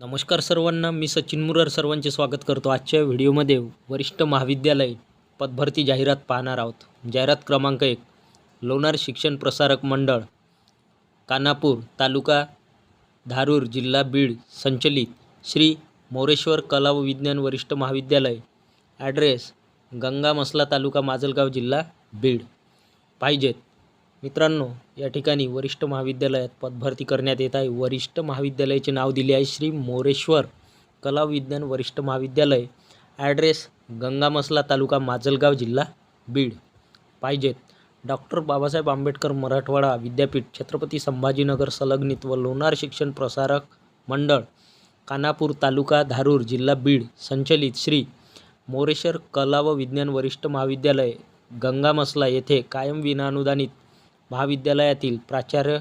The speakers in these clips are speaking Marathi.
नमस्कार सर्वांना मी सचिन मुरार सर्वांचे स्वागत करतो आजच्या व्हिडिओमध्ये. वरिष्ठ महाविद्यालय पदभरती जाहिरात पाहणार आहोत. जाहिरात क्रमांक एक लोणार शिक्षण प्रसारक मंडळ कानापूर तालुका धारूर जिल्हा बीड संचलित श्री मोरेश्वर कला व विज्ञान वरिष्ठ महाविद्यालय. ॲड्रेस गंगा मसला तालुका माजलगाव जिल्हा बीड. पाहिजेत. मित्रांनो या ठिकाणी वरिष्ठ महाविद्यालयात पदभरती करण्यात येत आहे. वरिष्ठ महाविद्यालयाचे नाव दिले आहे श्री मोरेश्वर कला विज्ञान वरिष्ठ महाविद्यालय. ॲड्रेस गंगामसला तालुका माजलगाव जिल्हा बीड. पाहिजेत. डॉक्टर बाबासाहेब आंबेडकर मराठवाडा विद्यापीठ छत्रपती संभाजीनगर संलग्नित व लोणार शिक्षण प्रसारक मंडळ कानापूर तालुका धारूर जिल्हा बीड. संचलित श्री मोरेश्वर कला व विज्ञान वरिष्ठ महाविद्यालय गंगामसला येथे कायम विनाअनुदानित महाविद्यालयातील प्राचार्य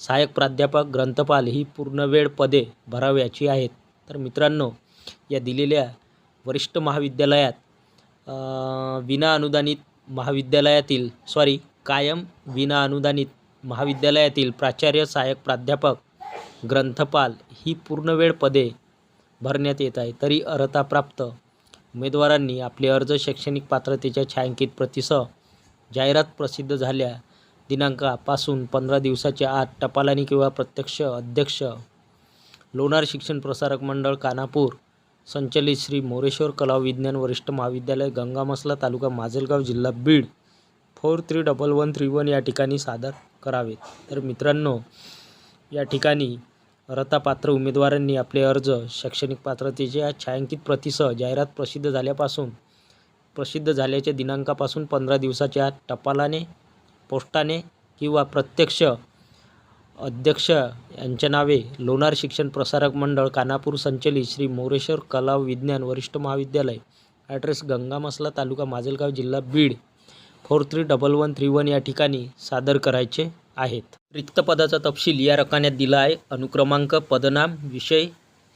सहाय्यक प्राध्यापक ग्रंथपाल ही पूर्णवेळ पदे भराव्याची आहेत. तर मित्रांनो या दिलेल्या वरिष्ठ महाविद्यालयात विनाअनुदानित महाविद्यालयातील सॉरी कायम विनाअनुदानित महाविद्यालयातील प्राचार्य सहाय्यक प्राध्यापक ग्रंथपाल ही पूर्णवेळ पदे भरण्यात येत आहे. तरी अर्हताप्राप्त उमेदवारांनी आपले अर्ज शैक्षणिक पात्रतेच्या छायांकित प्रतिसह जाहिरात प्रसिद्ध झाल्या दिनांकापासून पंधरा दिवसाच्या आत टपालाने किंवा प्रत्यक्ष अध्यक्ष लोणार शिक्षण प्रसारक मंडळ कानापूर संचलित श्री मोरेश्वर कला विज्ञान वरिष्ठ महाविद्यालय गंगामसला तालुका माजलगाव जिल्हा Beed four three double one three one या ठिकाणी सादर करावेत. तर मित्रांनो या ठिकाणी रतापात्र उमेदवारांनी आपले अर्ज शैक्षणिक पात्रतेच्या छायांकित प्रतीसह जाहिरात प्रसिद्ध झाल्यापासून प्रसिद्ध झाल्याच्या दिनांकापासून पंधरा दिवसाच्या आत टपालाने पोस्टाने किंवा प्रत्यक्ष अध्यक्ष यांच्या नावे लोणार शिक्षण प्रसारक मंडळ कानापूर संचलित श्री मोरेश्वर कला विज्ञान वरिष्ठ महाविद्यालय. ॲड्रेस गंगामसला तालुका माजलगाव जिल्हा Beed. Four three double one three one या ठिकाणी सादर करायचे आहेत. रिक्त पदाचा तपशील या रकान्यात दिला आहे. अनुक्रमांक पदनाम विषय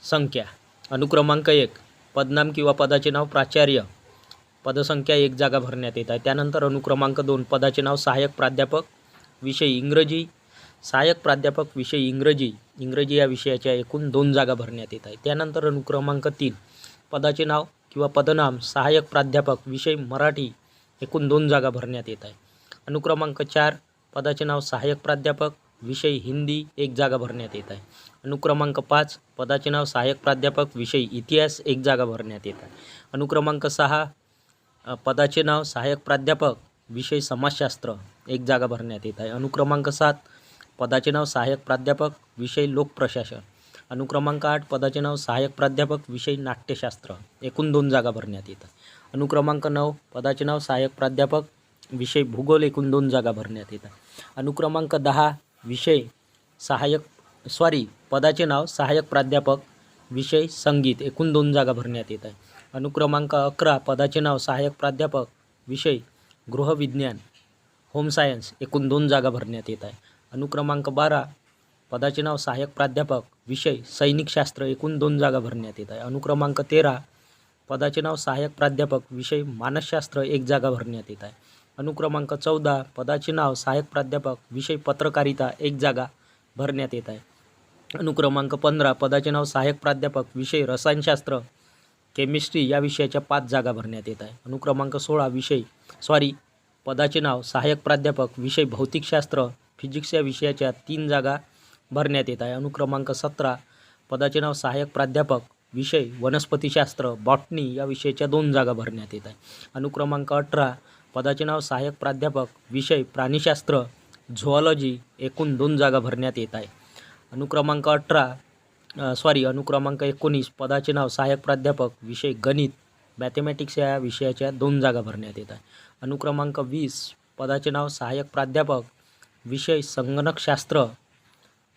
संख्या. अनुक्रमांक एक पदनाम किंवा पदाचे नाव प्राचार्य. पदसंख्या एक जागा भरण्यात येत आहे. त्यानंतर अनुक्रमांक दोन पदाचे नाव सहाय्यक प्राध्यापक विषय इंग्रजी. सहाय्यक प्राध्यापक विषय इंग्रजी. इंग्रजी या विषयाच्या एकूण दोन जागा भरण्यात येत आहे त्यानंतर अनुक्रमांक तीन पदाचे नाव किंवा पदनाम सहाय्यक प्राध्यापक विषय मराठी एकूण दोन जागा भरण्यात येत आहे. अनुक्रमांक चार पदाचे नाव सहाय्यक प्राध्यापक विषय हिंदी एक जागा भरण्यात येत आहे. अनुक्रमांक पाच पदाचे नाव सहाय्यक प्राध्यापक विषय इतिहास एक जागा भरण्यात येत आहे. अनुक्रमांक सहा पदाचे नाव सहाय्यक प्राध्यापक विषय समाजशास्त्र. एक जागा भरण्यात येत आहे. अनुक्रमांक सात पदाचे नाव सहाय्यक प्राध्यापक विषय लोकप्रशासन. अनुक्रमांक आठ पदाचे नाव सहाय्यक प्राध्यापक विषय नाट्यशास्त्र. एकूण दोन जागा भरण्यात येतात अनुक्रमांक नऊ पदाचे नाव सहाय्यक प्राध्यापक विषय भूगोल. एकूण दोन जागा भरण्यात येत आहे. अनुक्रमांक दहा विषय सहाय्यक सॉरी पदाचे नाव सहाय्यक प्राध्यापक विषय संगीत. एकूण दोन जागा भरण्यात येत आहे. अनुक्रमांक अकरा पदाचे नाव सहाय्यक प्राध्यापक विषय गृहविज्ञान होम सायन्स एकूण दोन जागा भरण्यात येत आहे. अनुक्रमांक बारा पदाचे नाव सहाय्यक प्राध्यापक विषय सैनिकशास्त्र एकूण दोन जागा भरण्यात येत आहे. अनुक्रमांक तेरा पदाचे नाव सहाय्यक प्राध्यापक विषय मानसशास्त्र एक जागा भरण्यात येत आहे. अनुक्रमांक चौदा पदाचे नाव सहाय्यक प्राध्यापक विषय पत्रकारिता एक जागा भरण्यात येत आहे. अनुक्रमांक पंधरा पदाचे नाव सहाय्यक प्राध्यापक विषय रसायनशास्त्र केमिस्ट्री या विषयाच्या पाच जागा भरण्यात येत आहे. अनुक्रमांक सोळा विषय सॉरी पदाचे नाव सहाय्यक प्राध्यापक विषय भौतिकशास्त्र फिजिक्स या विषयाच्या तीन जागा भरण्यात येत आहे. अनुक्रमांक सतरा पदाचे नाव सहाय्यक प्राध्यापक विषय वनस्पतीशास्त्र बॉटनी या विषयाच्या दोन जागा भरण्यात येत आहे. अनुक्रमांक अठरा पदाचे नाव सहाय्यक प्राध्यापक विषय प्राणीशास्त्र झुऑलॉजी एकूण दोन जागा भरण्यात येत आहे. अनुक्रमांक अठरा सॉरी अनुक्रमांक एकोणीस. पदाचे नाव सहाय्यक प्राध्यापक विषय गणित मॅथेमॅटिक्स या विषयाच्या दोन जागा भरण्यात येत आहे. अनुक्रमांक वीस पदाचे नाव सहाय्यक प्राध्यापक विषय संगणकशास्त्र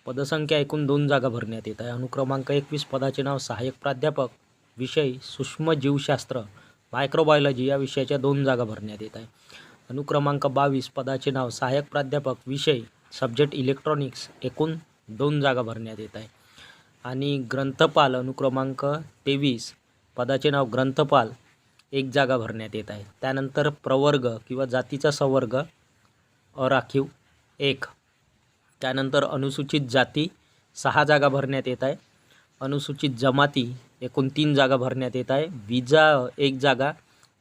पदसंख्या एकूण दोन जागा भरण्यात येत आहे. अनुक्रमांक एकवीस पदाचे नाव सहाय्यक प्राध्यापक विषय सूक्ष्मजीवशास्त्र मायक्रोबायोलॉजी या विषयाच्या दोन जागा भरण्यात येत आहे. अनुक्रमांक बावीस पदाचे नाव सहाय्यक प्राध्यापक विषय सब्जेक्ट इलेक्ट्रॉनिक्स एकूण दोन जागा भरण्यात येत आहे. आणि ग्रंथपाल अनुक्रमांक तेवीस पदाचे नाव ग्रंथपाल एक जागा भरण्यात येत आहे. त्यानंतर प्रवर्ग किंवा जातीचा संवर्ग अराखीव एक. त्यानंतर अनुसूचित जाती सहा जागा भरण्यात येत आहे. अनुसूचित जमाती एकूण तीन जागा भरण्यात येत आहे. विजा एक जागा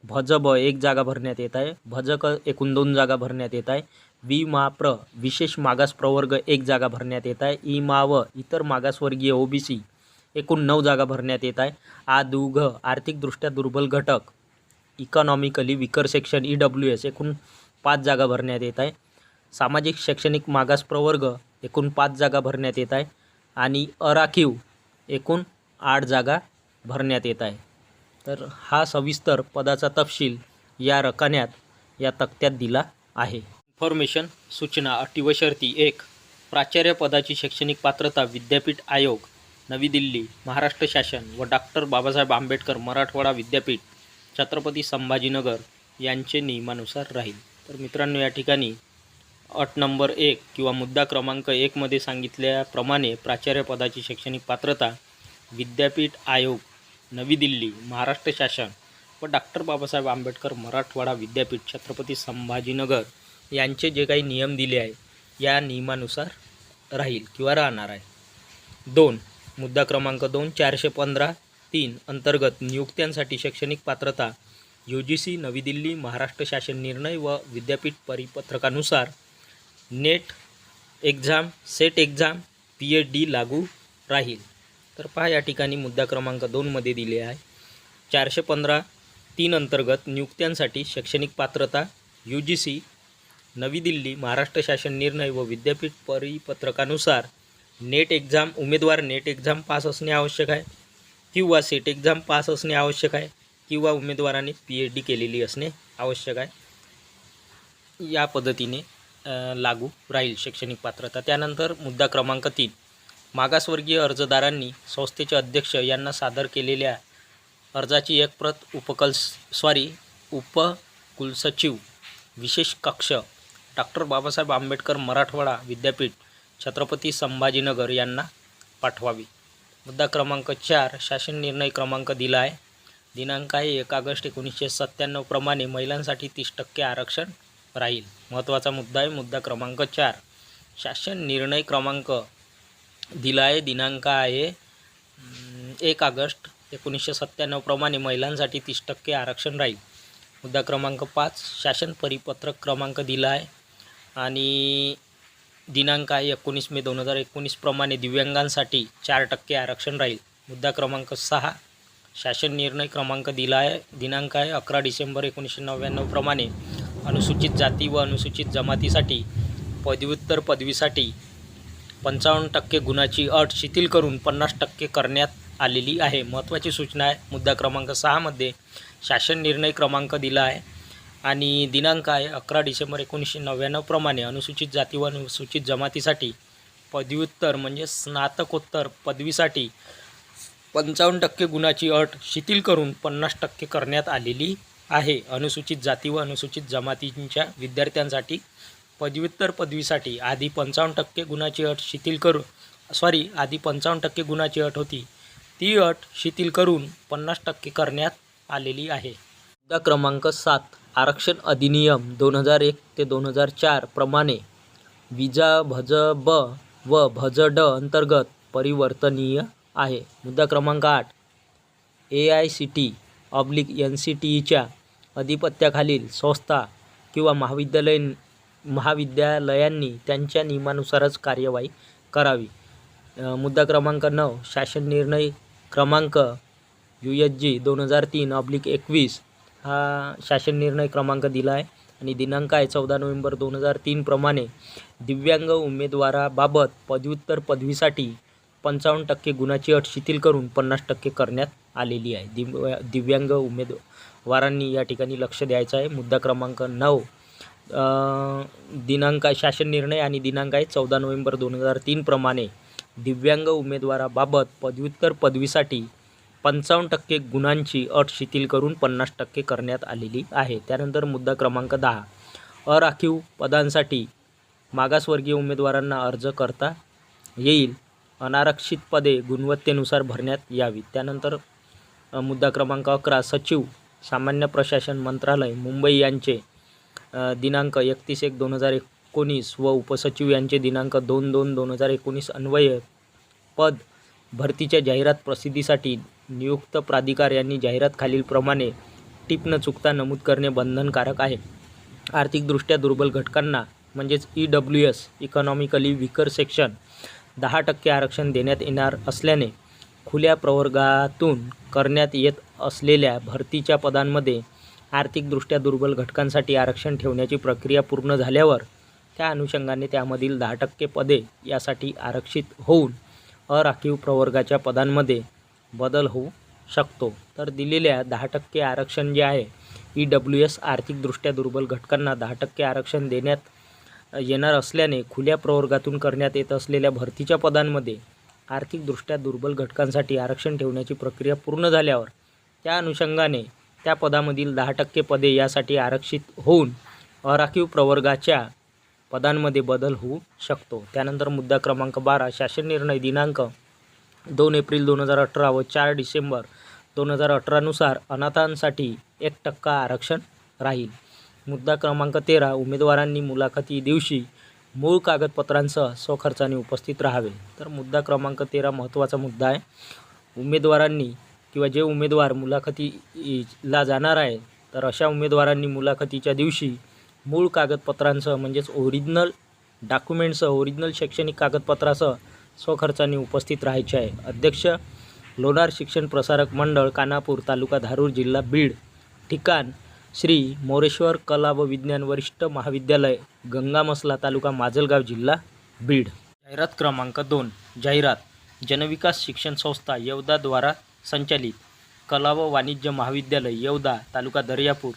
भज ब एक जागा भरण्यात येत आहे. भज क एकूण दोन जागा भरण्यात येत आहे. वि मा प्र विशेष मागास प्रवर्ग एक जागा भरण्यात येत आहे. इ मा व इतर मागासवर्गीय ओबीसी एकूण नऊ जागा भरण्यात येत आहे. आ दु घ आर्थिकदृष्ट्या दुर्बल घटक. Economically weaker section E W S एकूण पाच जागा भरण्यात येत आहे. सामाजिक शैक्षणिक मागास प्रवर्ग एकूण पाच जागा भरण्यात येत आहे. आणि अराखीव एकूण आठ जागा भरण्यात येत आहे. तर हा सविस्तर पदाचा तपशील या रकान्यात या तक्त्यात दिला आहे. इन्फॉर्मेशन सूचना अटी व शर्ती एक. प्राचार्य पदाची शैक्षणिक पात्रता विद्यापीठ आयोग नवी दिल्ली महाराष्ट्र शासन व डॉक्टर बाबासाहेब आंबेडकर मराठवाडा विद्यापीठ छत्रपती संभाजीनगर यांचे नियमानुसार राहील. तर मित्रांनो या ठिकाणी अट नंबर एक किंवा मुद्दा क्रमांक एकमध्ये सांगितल्याप्रमाणे प्राचार्य पदाची शैक्षणिक पात्रता विद्यापीठ आयोग नवी दिल्ली महाराष्ट्र शासन व डॉक्टर बाबासाहेब आंबेडकर मराठवाडा विद्यापीठ छत्रपती संभाजीनगर यांचे जे काही नियम दिले आहे या नियमानुसार राहील किंवा राहणार आहे. दोन मुद्दा क्रमांक दोन चारशे पंधरा तीन अंतर्गत नियुक्त्यांसाठी शैक्षणिक पात्रता यू जी सी नवी दिल्ली महाराष्ट्र शासन निर्णय व विद्यापीठ परिपत्रकानुसार NET exam SET exam P H D लागू राहील. तर पहा या ठिकाणी मुद्दा क्रमांक दोनमध्ये दिले आहे. चारशे पंधरा तीन अंतर्गत नियुक्त्यांसाठी शैक्षणिक पात्रता यू जी सी नवी दिल्ली महाराष्ट्र शासन निर्णय व विद्यापीठ परिपत्रकानुसार नेट एक्झाम उमेदवार नेट एक्झाम पास असणे आवश्यक आहे किंवा सेट एक्झाम पास असणे आवश्यक आहे किंवा उमेदवाराने पी एच डी केलेली असणे आवश्यक आहे. या पद्धतीने लागू राहील शैक्षणिक पात्रता. त्यानंतर मुद्दा क्रमांक तीन. मागासवर्गीय अर्जदारांनी संस्थेचे अध्यक्ष यांना सादर केलेल्या अर्जाची एक प्रत उपकल सॉरी उपकुलसचिव विशेष कक्ष डॉक्टर बाबासाहेब आंबेडकर मराठवाडा विद्यापीठ छत्रपती संभाजीनगर यांना पाठवावी. मुद्दा क्रमांक चार शासन निर्णय क्रमांक दिला आहे दिनांक आहे एक ऑगस्ट एकोणीसशे सत्त्याण्णव प्रमाणे महिलांसाठी तीस टक्के आरक्षण राहील. महत्त्वाचा मुद्दा आहे मुद्दा क्रमांक चार. शासन निर्णय क्रमांक दिला आहे दिनांक आहे एक ऑगस्ट एकोणीसशे सत्त्याण्णवप्रमाणे महिलांसाठी तीस टक्के आरक्षण राहील. मुद्दा क्रमांक पाच शासन परिपत्रक क्रमांक दिला आहे आणि दिनांक आहे एकोणीस मे दोन हजार एकोणीसप्रमाणे दिव्यांगांसाठी चार टक्के आरक्षण राहील. मुद्दा क्रमांक सहा शासन निर्णय क्रमांक दिला आहे दिनांक आहे अकरा डिसेंबर एकोणीसशे नव्याण्णवप्रमाणे अनुसूचित जाती व अनुसूचित जमातीसाठी पदव्युत्तर पदवीसाठी पंचावन्न टक्के गुणाची अट शिथिल करून पन्नास टक्के करण्यात आलेली आहे. महत्त्वाची सूचना आहे. मुद्दा क्रमांक सहामध्ये शासन निर्णय क्रमांक दिला आहे आणि दिनांक आहे अकरा डिसेंबर एकोणीसशे नव्याण्णवप्रमाणे अनुसूचित जाती व अनुसूचित जमातीसाठी पदव्युत्तर म्हणजे स्नातकोत्तर पदवीसाठी पंचावन्न टक्के गुणाची अट शिथिल करून पन्नास टक्के करण्यात आलेली आहे. अनुसूचित जाती व अनुसूचित जमातींच्या विद्यार्थ्यांसाठी पदव्युत्तर पदवीसाठी आधी पंचावन्न टक्के गुणाची अट शिथिल करून सॉरी आधी पंचावन्न टक्के गुणाची अट होती. ती अट शिथिल करून पन्नास टक्के करण्यात आलेली आहे. मुद्दा क्रमांक सात आरक्षण अधिनियम दोन हजार एक ते दोन हजार चार प्रमाणे विजा भज ब व भज ड अंतर्गत परिवर्तनीय आहे. मुद्दा क्रमांक आठ A I C T oblique N C T ईच्या अधिपत्याखालील संस्था किंवा महाविद्यालय महाविद्यालयांनी त्यांच्या नियमानुसारच कार्यवाही करावी. मुद्दा क्रमांक नऊ शासन निर्णय क्रमांक यू एच जी दोन हजार तीन ऑब्लिक एकवीस हा शासन निर्णय क्रमांक दिला आहे. आणि दिनांक आहे चौदा नोव्हेंबर दोन हजार तीनप्रमाणे दिव्यांग उमेदवाराबाबत पदव्युत्तर पदवीसाठी पंचावन्न टक्के गुणाची अट शिथिल करून पन्नास टक्के करण्यात आलेली आहे. दिव्य दिव्यांग उमेदवारांनी या ठिकाणी लक्ष द्यायचं आहे. मुद्दा क्रमांक नऊ दिनांक शासन निर्णय आणि दिनांक आहे चौदा नोव्हेंबर दोन हजार तीनप्रमाणे दिव्यांग उमेदवाराबाबत पदव्युत्तर पदवीसाठी पंचावन्न टक्के गुणांची अट शिथिल करून पन्नास टक्के करण्यात आलेली आहे. त्यानंतर मुद्दा क्रमांक दहा. अराखीव पदांसाठी मागासवर्गीय उमेदवारांना अर्ज करता येईल. अनारक्षित पदे गुणवत्तेनुसार भरण्यात यावीत. त्यानंतर मुद्दा क्रमांक अकरा. सचिव सामान्य प्रशासन मंत्रालय मुंबई यांचे दिनांक एकतीस एक दोन हजार एकोणीस व उपसचिव यांचे दिनांक दोन दोन दोन हजार एकोणीस अन्वये पद भरतीच्या जाहिरात प्रसिद्धीसाठी नियुक्त प्राधिकार यांनी जाहिरात खालीलप्रमाणे टीप न चुकता नमूद करणे बंधनकारक आहे. आर्थिकदृष्ट्या दुर्बल घटकांना म्हणजेच E W S economically weaker section दहा टक्के आरक्षण देण्यात येणार असल्याने खुल्या प्रवर्गातून करण्यात येत असलेल्या भरतीच्या पदांमध्ये आर्थिकदृष्ट्या दुर्बल घटकांसाठी आरक्षण ठेवण्याची प्रक्रिया पूर्ण झाल्यावर त्या अनुषंगाने त्यामधील दहा टक्के पदे यासाठी आरक्षित होऊन अराखीव प्रवर्गाच्या पदांमध्ये बदल होऊ शकतो. तर दिलेल्या दहा टक्के आरक्षण जे आहे ई डब्ल्यू एस आर्थिकदृष्ट्या दुर्बल घटकांना दहा टक्के आरक्षण देण्यात येणार असल्याने खुल्या प्रवर्गातून करण्यात येत असलेल्या भरतीच्या पदांमध्ये आर्थिकदृष्ट्या दुर्बल घटकांसाठी आरक्षण ठेवण्याची प्रक्रिया पूर्ण झाल्यावर त्या अनुषंगाने त्या पदामधील दहा टक्के पदे यासाठी आरक्षित होऊन अराखीव प्रवर्गाच्या पदांमध्ये बदल होऊ शकतो. त्यानंतर मुद्दा क्रमांक बारा शासन निर्णय दिनांक दोन एप्रिल दोन हजार अठरा व चार डिसेंबर दोन हजार अठरानुसार अनाथांसाठी एक टक्का आरक्षण राहील. मुद्दा क्रमांक तेरा उमेदवारांनी मुलाखती दिवशी मूळ कागदपत्रांसह स्वखर्चाने उपस्थित राहावे. तर मुद्दा क्रमांक तेरा महत्त्वाचा मुद्दा आहे. उमेदवारांनी किंवा जे उमेदवार मुलाखतीला जाणार आहे तर अशा उमेदवारांनी मुलाखतीच्या दिवशी मूळ कागदपत्रांसह म्हणजेच ओरिजिनल डॉक्युमेंटसह ओरिजिनल शैक्षणिक कागदपत्रासह स्वखर्चाने उपस्थित राहायचे आहे. अध्यक्ष लोणार शिक्षण प्रसारक मंडळ कानापूर तालुका धारूर जिल्हा बीड ठिकाण श्री मोरेश्वर कला व विज्ञान वरिष्ठ महाविद्यालय गंगामसला तालुका माजलगाव जिल्हा बीड. जाहिरात क्रमांक दोन जाहिरात जनविकास शिक्षण संस्था यवदाद्वारा संचालित कला व वाणिज्य महाविद्यालय येवदा तालुका दर्यापूर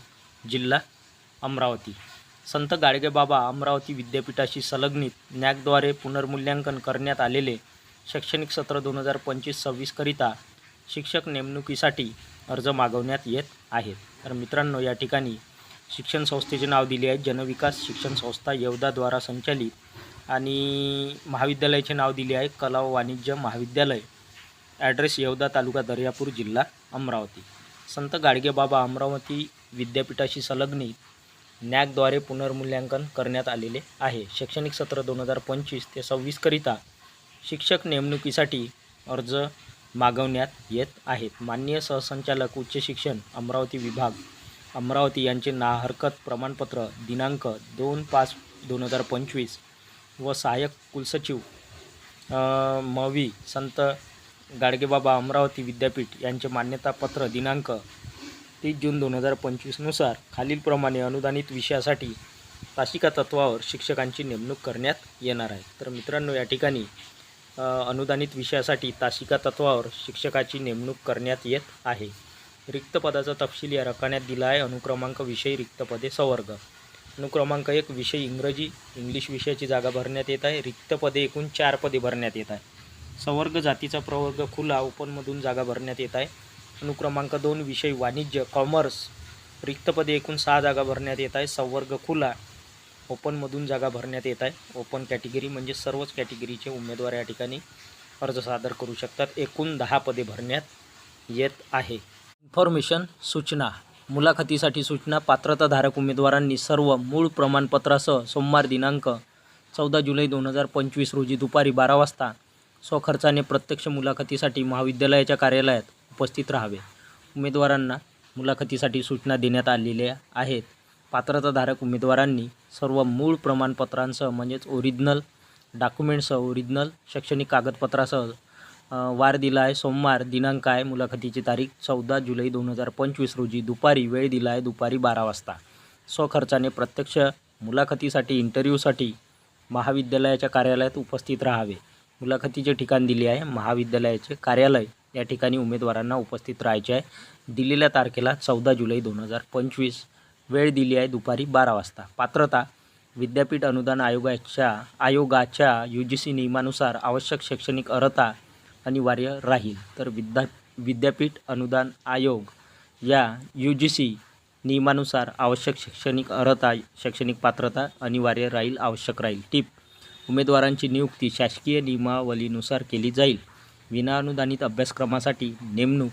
जिल्हा अमरावती. संत गाडगेबाबा अमरावती विद्यापीठाशी संलग्नित नॅकद्वारे पुनर्मूल्यांकन करण्यात आलेले शैक्षणिक सत्र दोन हजार पंचवीस सव्वीसकरिता शिक्षक नेमणुकीसाठी अर्ज मागवण्यात येत आहेत. तर मित्रांनो या ठिकाणी शिक्षण संस्थेचे नाव दिले आहे. जनविकास शिक्षण संस्था येवदाद्वारा संचालित आणि महाविद्यालयाचे नाव दिले आहे. कला व वाणिज्य महाविद्यालय. ॲड्रेस येवदा तालुका दर्यापूर जिल्हा अमरावती. संत गाडगेबाबा अमरावती विद्यापीठाशी संलग्नित नॅकद्वारे पुनर्मूल्यांकन करण्यात आलेले आहे. शैक्षणिक सत्र दोन हजार पंचवीस ते सव्वीसकरिता शिक्षक नेमणुकीसाठी अर्ज मागवण्यात येत आहेत. माननीय सहसंचालक उच्च शिक्षण अमरावती विभाग अमरावती यांचे ना हरकत प्रमाणपत्र दिनांक दोन पाच दोन हजार पंचवीस व सहाय्यक कुलसचिव मवी संत गाडगेबाबा अमरावती विद्यापीठ यांचे मान्यतापत्र दिनांक तीस जून दोन हजार पंचवीसनुसार खालीलप्रमाणे अनुदानित विषयासाठी तासिका तत्वावर शिक्षकांची नेमणूक करण्यात येणार आहे. तर मित्रांनो या ठिकाणी अनुदानित विषयासाठी तासिका तत्वावर शिक्षकाची नेमणूक करण्यात येत आहे. रिक्त पदाचा तपशील या रकान्यात दिला आहे. अनुक्रमांक विषयी रिक्त पदे संवर्ग. अनुक्रमांक एक विषय इंग्रजी इंग्लिश विषयाची जागा भरण्यात येत आहे. रिक्त पदे एकूण चार पदे भरण्यात येत आहे. संवर्ग जातीचा प्रवर्ग खुला ओपनमधून जागा भरण्यात येत आहे. अनुक्रमांक दोन विषय वाणिज्य कॉमर्स. रिक्तपदे एकूण सहा जागा भरण्यात येत आहे. संवर्ग खुला ओपनमधून जागा भरण्यात येत आहे. ओपन कॅटेगरी म्हणजे सर्वच कॅटेगरीचे उमेदवार या ठिकाणी अर्ज सादर करू शकतात. एकूण दहा पदे भरण्यात येत आहे. इन्फॉर्मेशन सूचना. मुलाखतीसाठी सूचना पात्रताधारक उमेदवारांनी सर्व मूळ प्रमाणपत्रासह सोमवार दिनांक चौदा जुलै दोन हजार पंचवीस रोजी दुपारी बारा वाजता स्वखर्चाने प्रत्यक्ष मुलाखतीसाठी महाविद्यालयाच्या कार्यालयात उपस्थित राहावे. उमेदवारांना मुलाखतीसाठी सूचना देण्यात आलेल्या आहेत. पात्रताधारक उमेदवारांनी सर्व मूळ प्रमाणपत्रांसह म्हणजेच ओरिजिनल डॉक्युमेंटसह ओरिजिनल शैक्षणिक कागदपत्रासह वार दिला आहे सोमवार दिनांक आहे मुलाखतीची तारीख चौदा जुलै दोन हजार पंचवीस रोजी दुपारी वेळ दिला आहे दुपारी बारा वाजता. स्वखर्चाने प्रत्यक्ष मुलाखतीसाठी इंटरव्ह्यूसाठी महाविद्यालयाच्या कार्यालयात उपस्थित राहावे. मुलाखतीचे ठिकाण दिले आहे. महाविद्यालयाचे कार्यालय या ठिकाणी उमेदवारांना उपस्थित राहायचे आहे. दिलेल्या तारखेला चौदा जुलै दोन हजार पंचवीस. वेळ दिली आहे दुपारी बारा वाजता. पात्रता विद्यापीठ अनुदान आयोगाच्या आयोगाच्या यू जी सी नियमानुसार आवश्यक शैक्षणिक अर्हता अनिवार्य राहील. तर विद्या विद्यापीठ अनुदान आयोग या यू जी सी नियमानुसार आवश्यक शैक्षणिक अर्हता शैक्षणिक पात्रता अनिवार्य राहील आवश्यक राहील. टिप उमेदवारांची नियुक्ती शासकीय नियमावलीनुसार केली जाईल. विनाअनुदानित अभ्यासक्रमासाठी नेमणूक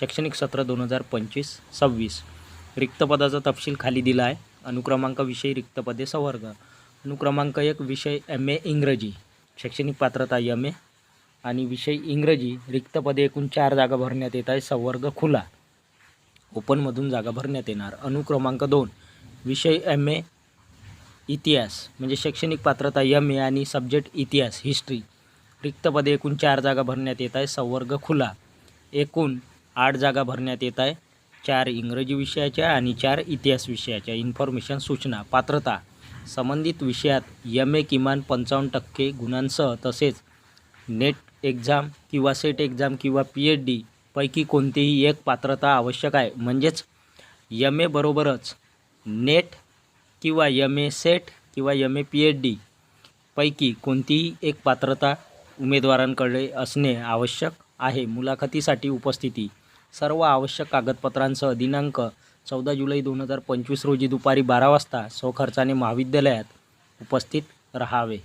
शैक्षणिक सत्र दोन हजार पंचवीस सव्वीस. रिक्त पदाचा तपशील खाली दिला आहे अनुक्रमांक विषय रिक्त पदे संवर्ग. अनुक्रमांक एक विषय एम ए इंग्रजी. शैक्षणिक पात्रता एम ए आणि विषय इंग्रजी. रिक्त पदे एकूण चार जागा भरण्यात येत आहे संवर्ग खुला. ओपनमधून जागा भरण्यात येणार. अनुक्रमांक दोन विषय एम ए इतिहास म्हणजे शैक्षणिक पात्रता यम ए आणि सब्जेक्ट इतिहास हिस्ट्री रिक्त पदे एकूण चार जागा भरण्यात येत आहे संवर्ग खुला. एकूण आठ जागा भरण्यात येत आहे चार इंग्रजी विषयाच्या आणि चार इतिहास विषयाच्या. इन्फॉर्मेशन सूचना पात्रता. संबंधित विषयात यम ए किमान पंचावन्न टक्के गुणांसह तसेच नेट एक्झाम किंवा सेट एक्झाम किंवा पी एच डी पैकी कोणतीही एक पात्रता आवश्यक आहे. म्हणजेच यम ए बरोबरच नेट किंवा यम ए सेट किंवा M A P H D पैकी कोणतीही एक पात्रता उमेदवारांकडे असणे आवश्यक आहे. मुलाखतीसाठी उपस्थिती. सर्व आवश्यक कागदपत्रांसह दिनांक चौदा जुलै दोन हजार पंचवीस रोजी दुपारी बारा वाजता स्वखर्चाने महाविद्यालयात उपस्थित राहावे.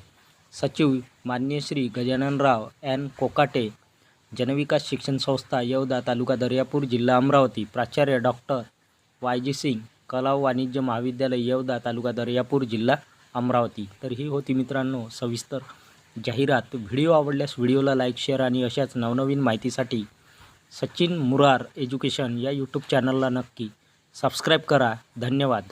सचिव मान्य श्री गजाननराव एन कोकाटे जनविकास शिक्षण संस्था येवदा तालुका दर्यापूर जिल्हा अमरावती प्राचार्य डॉक्टर वाय जी सिंग कला वाणिज्य महाविद्यालय येवदा तालुका दर्यापूर जिल्हा अमरावती. तर ही होती मित्रांनो सविस्तर जाहिरात. व्हिडिओ आवडल्यास व्हिडिओला लाईक शेअर आणि अशाच नवनवीन माहितीसाठी सचिन मुरार एज्युकेशन या यूट्यूब चॅनलला नक्की सबस्क्राईब करा. धन्यवाद.